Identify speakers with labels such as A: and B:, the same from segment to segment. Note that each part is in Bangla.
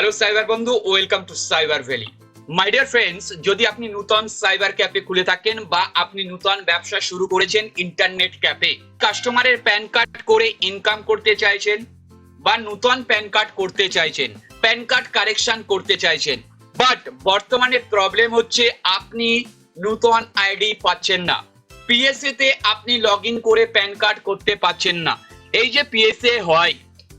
A: হ্যালো সাইবার বন্ধু welcome to cyber valley my dear friends যদি আপনি নতুন সাইবার ক্যাফে খুলে থাকেন বা আপনি নতুন ব্যবসা শুরু করেছেন ইন্টারনেট ক্যাফে কাস্টমারের প্যান কার্ড করে ইনকাম করতে চাইছেন বা নতুন প্যান কার্ড করতে চাইছেন প্যান কার্ড কারেকশন করতে চাইছেন বাট বর্তমানে প্রবলেম হচ্ছে আপনি নতুন আইডি পাচ্ছেন না। পিএসএ তে আপনি লগ করে প্যান কার্ড করতে পাচ্ছেন না। এই যে পিএসএ হয়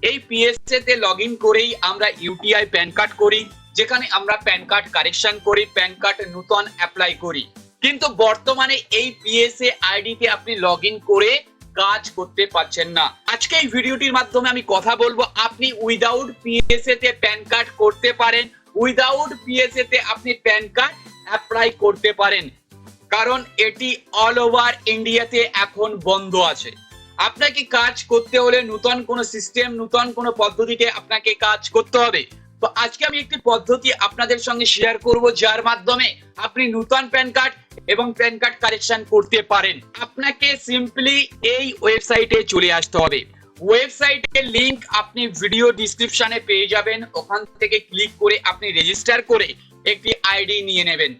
A: এই পিএসএ তে লগ ইন করেই আমরা ইউটিআই প্যান কার্ড করি, যেখানে আমরা প্যান কার্ড কারেকশন করি প্যান কার্ড নতুন অ্যাপ্লাই করি। কিন্তু বর্তমানে এই পিএসএ আইডিতে আপনি লগ ইন করে কাজ করতে পারছেন না। আজকে এই ভিডিওটির মাধ্যমে আমি কথা বলব, আপনি উইদাউট পিএসএ তে প্যান কার্ড করতে পারেন উইদাউট পিএসএ তে আপনি প্যান কার্ড অ্যাপ্লাই করতে পারেন। কারণ এটি অল ওভার ইন্ডিয়াতে এখন বন্ধ আছে। আপনাকে কাজ করতে হলে নতুন কোনো সিস্টেম নতুন কোনো পদ্ধতিতে আপনাকে কাজ করতে হবে। তো আজকে আমি একটি পদ্ধতি আপনাদের সঙ্গে শেয়ার করব, যার মাধ্যমে আপনি নতুন প্যান কার্ড এবং প্যান কার্ড কারেকশন করতে পারেন। আপনাকে সিম্পলি এই ওয়েবসাইটে চলে আসতে হবে। ওয়েবসাইটের লিংক আপনি ভিডিও ডিসক্রিপশনে পেয়ে যাবেন। ওখান থেকে ক্লিক করে আপনি রেজিস্টার করে একটি আইডি নিয়ে নেবেন।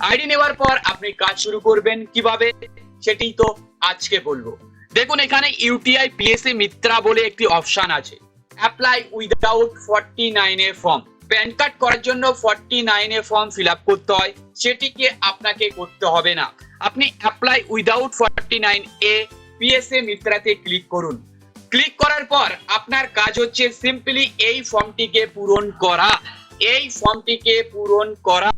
A: আইডি নেওয়ার পর আপনি কাজ শুরু করবেন। কীভাবে? সেটি তো আজকে বলব। দেখুন, এখানে ইউটিআই পিএসএ মিত্রা বলে একটি অপশন আছে। Apply without forty nine A form PAN card করার জন্য forty nine A form fill up করতে হয়। সেটিকে আপনাকে করতে হবে না। আপনি apply without forty nine A PSA মিত্রাতে click করুন। ক্লিক করার পর আপনার কাজ হচ্ছে সিম্পলি এই ফর্মটিকে পূরণ করা। এই ফর্মটিকে পূরণ করা।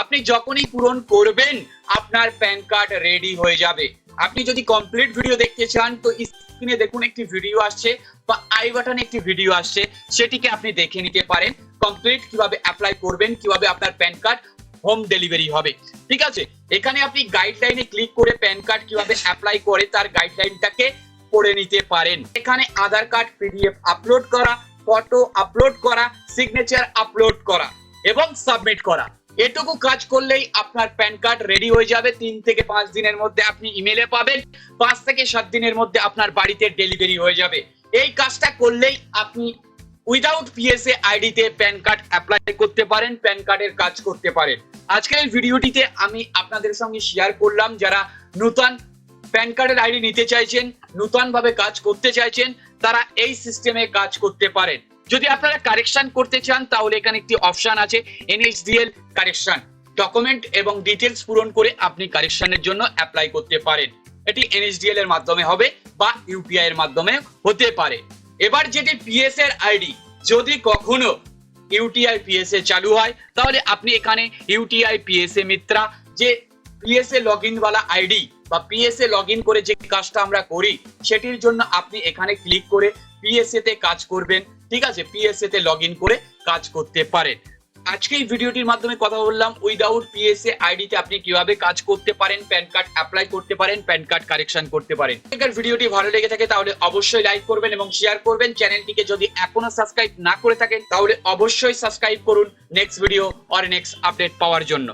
A: আপনি যখনই পূরণ করবেন, আপনার প্যান কার্ড রেডি হয়ে যাবে। আপনি যদি কমপ্লিট ভিডিও দেখতে চান, তো স্ক্রিনে দেখুন একটি ভিডিও আসছে বা আই বাটনে একটি ভিডিও আসছে, সেটিকে আপনি দেখে নিতে পারেন। কমপ্লিট কীভাবে অ্যাপ্লাই করবেন, কীভাবে আপনার প্যান কার্ড হোম ডেলিভারি হবে। ঠিক আছে? এখানে আপনি গাইডলাইনে ক্লিক করে প্যান কার্ড কীভাবে অ্যাপ্লাই করে, তার গাইডলাইনটাকে পড়ে নিতে পারেন। এখানে আধার কার্ড পিডিএফ আপলোড করা ফটো আপলোড করা সিগনেচার আপলোড করা এবং সাবমিট করা। এটুকু কাজ করলেই আপনার প্যান কার্ড রেডি হয়ে যাবে। তিন থেকে পাঁচ দিনের মধ্যে আপনি ইমেলে পাবেন। পাঁচ থেকে সাত দিনের মধ্যে আপনার বাড়িতে ডেলিভারি হয়ে যাবে। এই কাজটা করলেই আপনি উইদাউট পিএসএ আইডিতে প্যান কার্ড অ্যাপ্লাই করতে পারেন, প্যান কার্ডের কাজ করতে পারেন। আজকের এই ভিডিওটিতে আমি আপনাদের সঙ্গে শেয়ার করলাম, যারা নতুন প্যান কার্ডের আইডি নিতে চাইছেন নতুন ভাবে কাজ করতে চাইছেন, তারা এই সিস্টেমে কাজ করতে পারেন। যদি আপনারা কারেকশন করতে চান, তাহলে এখানে একটি অপশন আছে এনএইচডিএল কারেকশন ডকুমেন্ট এবং ডিটেলস পূরণ করে আপনি কারেকশনের জন্য অ্যাপ্লাই করতে পারেন। এটি এনএইচডিএল এর মাধ্যমে হবে বা ইউপিআই এর মাধ্যমে হতে পারে। এবার যেটি পিএস এর আইডি যদি কখনো ইউটিআই পিএসএ চালু হয়, তাহলে আপনি এখানে ইউটিআই পিএসএ মিত্রা, যে পিএসএ লগ ইন ওয়ালা আইডি বা পিএসএ লগ ইন করে যে কাজটা আমরা করি, সেটির জন্য আপনি এখানে ক্লিক করে পিএসএ তে কাজ করবেন। ঠিক আছে? পিএসএ তে লগ ইন করে কাজ করতে পারেন। আজকে এই ভিডিওটির মাধ্যমে কথা বললাম উইদাউট পিএসএ আইডিতে আপনি কীভাবে কাজ করতে পারেন প্যান কার্ড অ্যাপ্লাই করতে পারেন প্যান কার্ড কারেকশন করতে পারেন। এখানে ভিডিওটি ভালো লেগে থাকে তাহলে অবশ্যই লাইক করবেন এবং শেয়ার করবেন। চ্যানেলটিকে যদি এখনও সাবস্ক্রাইব না করে থাকেন, তাহলে অবশ্যই সাবস্ক্রাইব করুন। Next video or next update পাওয়ার জন্য।